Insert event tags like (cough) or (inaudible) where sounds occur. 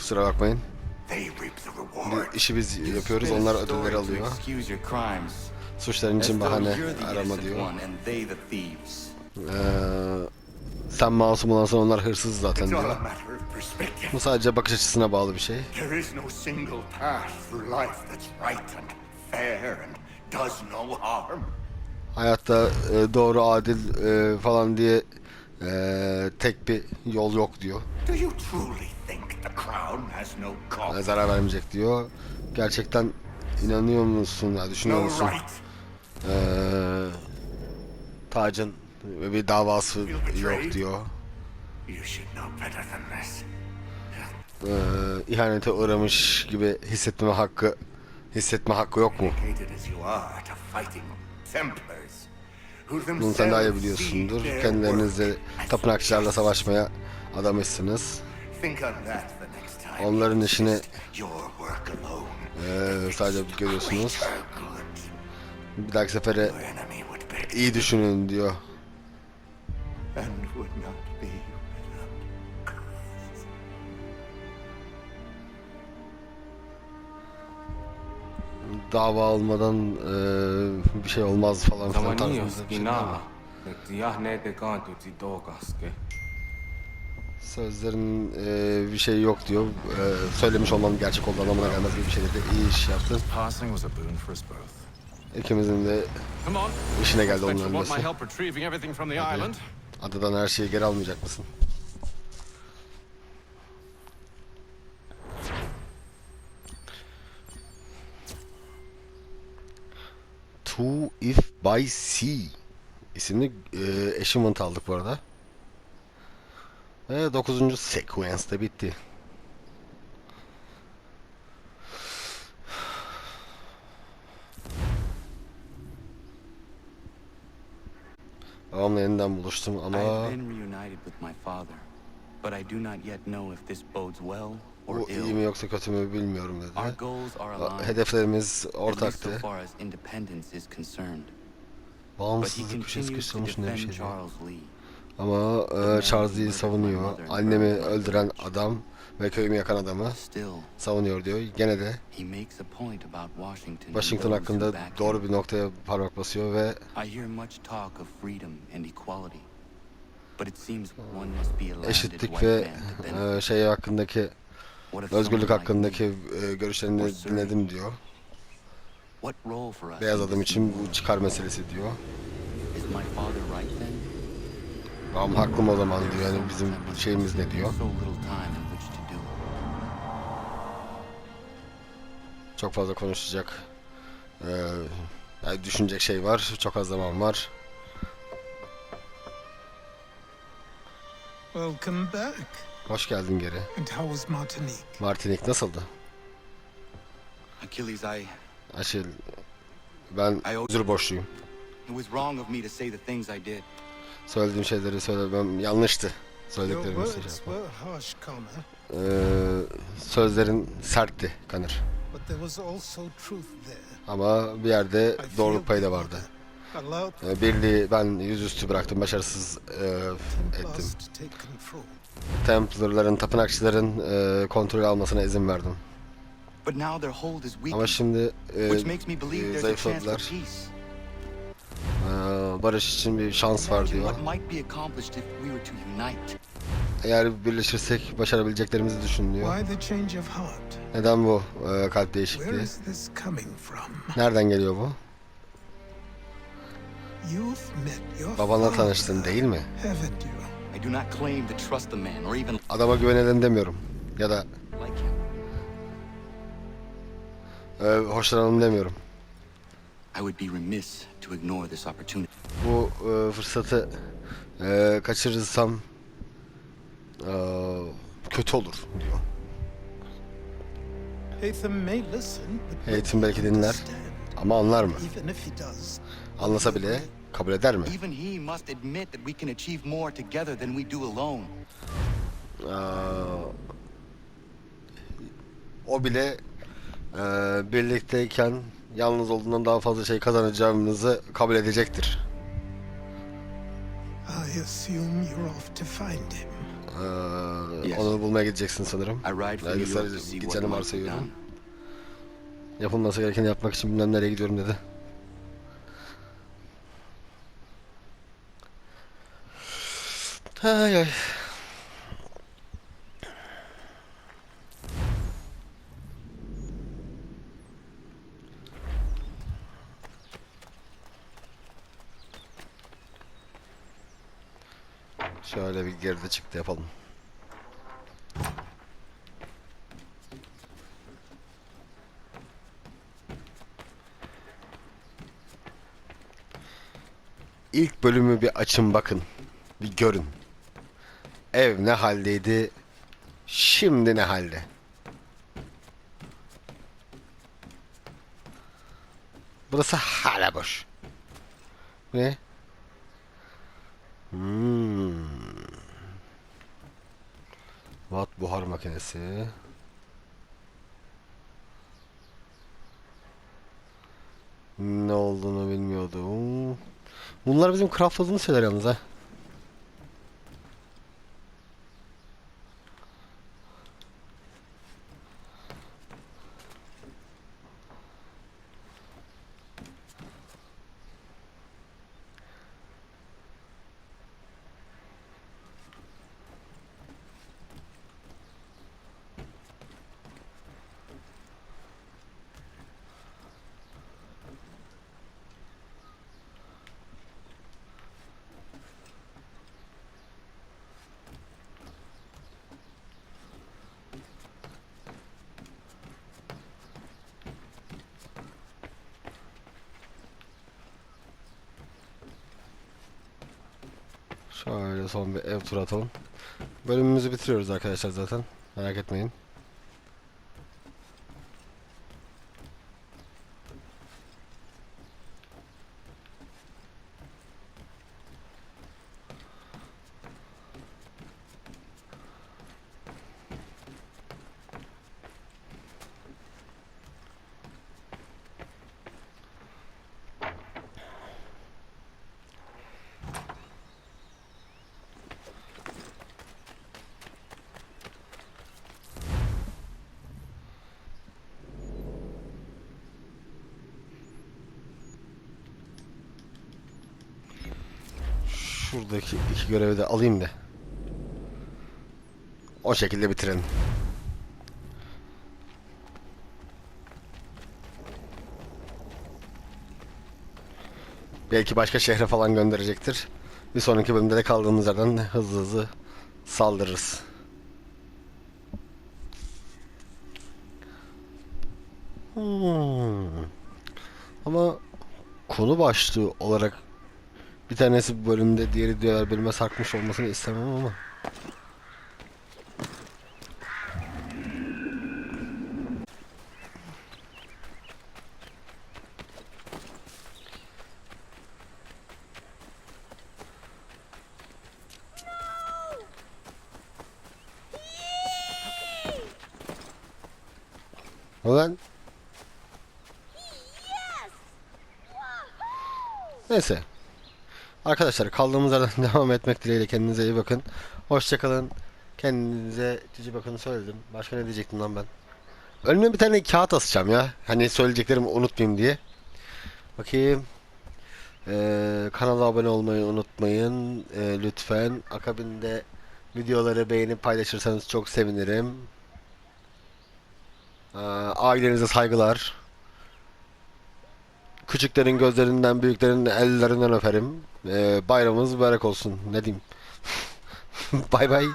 Kusura bakmayın. İşi biz You yapıyoruz. Onlar ödülleri alıyor. Suçların için bahane arama diyor. Ee, sen masum olansan onlar hırsız zaten diyor. Bu sadece bakış açısına bağlı bir şey. Hayatta e, doğru, adil e, falan diye e, tek bir yol yok diyor. Cause? zarar vermeyecek diyor. Gerçekten inanıyor musun ya düşünüyor musun? right? E, tacın bir davası yok diyor. You should know better than this. E, ihanete uğramış gibi hissetme hakkı hissetme hakkı yok mu? Bunu sen daha iyi biliyorsundur. Kendilerinizle tapınakçılarla savaşmaya adamışsınız. Think on that the next time. Onların işini insist Your work alone. e, sadece görüyorsunuz. Bir dahaki sefere Your enemy would beg iyi düşünün diyor. and would not be without. Dava almadan e, bir şey olmaz falan filan tarzında bir şey Sözlerin e, bir şey yok diyor. E, söylemiş olmanın gerçek olduğu anlamına gelmez gibi bir şey dedi. İyi iş yaptın. İkimizin de işine geldi onun ölmesi. Hadi. Adadan her şeyi geri almayacak mısın? To If By Sea isimli e, achievement aldık bu arada. Ve 9. sequence de bitti. Babamla yeniden buluştum ama bu iyi mi yoksa kötü mü bilmiyorum dedi. Hedeflerimiz ortaktı. Bağımsızlık to sıkıştırmış ne bir şey diyor. Ama e, Charles Lee'yi savunuyor. Annemi öldüren adam ve köyümü yakan adamı savunuyor diyor. Gene de Washington. hakkında doğru bir noktaya parmak basıyor ve eşitlik ve e, şey hakkındaki özgürlük hakkındaki e, görüşlerini dinledim diyor. Beyaz adam için bu çıkar meselesi diyor. Is my father right then? Babam haklı mı o zaman diyor. Yani bizim şeyimiz ne diyor. Çok fazla konuşacak. e, yani düşünecek şey var. Çok az zaman var. Welcome back. Hoş geldin geri. And how was Martinique? Martinik nasıldı? Achilles, I Aşil ben özür borçluyum. it was wrong of me to say the things I did. Söylediğim şeyleri söylemem yanlıştı. Words şey Ee, sözlerin sertti Kanır. Ama bir yerde doğruluk payı da vardı. Ee, birliği ben yüzüstü bıraktım. Başarısız e, ettim. Templarların, tapınakçıların e, kontrol almasına izin verdim. Ama şimdi e, e, zayıfladılar. Barış için bir şans var diyor. Eğer birleşirsek başarabileceklerimizi düşün diyor. Neden bu e, kalp değişikliği? Nereden geliyor bu? Babanla tanıştın değil mi? Adama güvenelim demiyorum. Ya da e, hoşlanalım demiyorum. I would be remiss to ignore this opportunity. Bu e, fırsatı e, kaçırırsam e, kötü olur diyor. He belki dinler. Ama anlar mı? Anlasa bile kabul eder mi? Even he must admit that we can achieve more together than we do alone. E, o bile e, birlikteyken yalnız olduğundan daha fazla şey kazanacağımızı kabul edecektir. I assume you're off to find him. Ee, Yes. onu bulmaya gideceksin sanırım. I ride Belgesel New York to see what be. Yapılması gerekeni yapmak için bilmem nereye gidiyorum dedi. Ay ay. Şöyle bir geride çıktı yapalım. İlk bölümü bir açın bakın. Bir görün. Ev ne haldeydi? Şimdi ne halde? Burası hala boş. Ne? Hmm. Watt buhar makinesi. Ne olduğunu bilmiyordum. Bunlar bizim craftladığımız şeyler yalnız ha. Şöyle son bir ev turu atalım. Bölümümüzü bitiriyoruz arkadaşlar zaten. Merak etmeyin. Şuradaki iki görevi de alayım da. O şekilde bitirelim. Belki başka şehre falan gönderecektir. Bir sonraki bölümde de kaldığımız yerden hızlı hızlı saldırırız. Hmm. Ama konu başlığı olarak bir tanesi bu bölümde, diğeri diğer bölüme sarkmış olmasını istemem ama. Ulan. Neyse. Arkadaşlar kaldığımız yerden (laughs) devam etmek dileğiyle kendinize iyi bakın. Hoşçakalın. Kendinize cici bakın söyledim. Başka ne diyecektim lan ben? Önüme bir tane kağıt asacağım ya. Hani söyleyeceklerimi unutmayayım diye. Bakayım. Ee, kanala abone olmayı unutmayın. Ee, lütfen. Akabinde videoları beğenip paylaşırsanız çok sevinirim. Ee, ailenize saygılar. Küçüklerin gözlerinden, büyüklerin ellerinden öperim. Ee, bayramımız mübarek olsun. Ne diyeyim? (laughs) bay bay.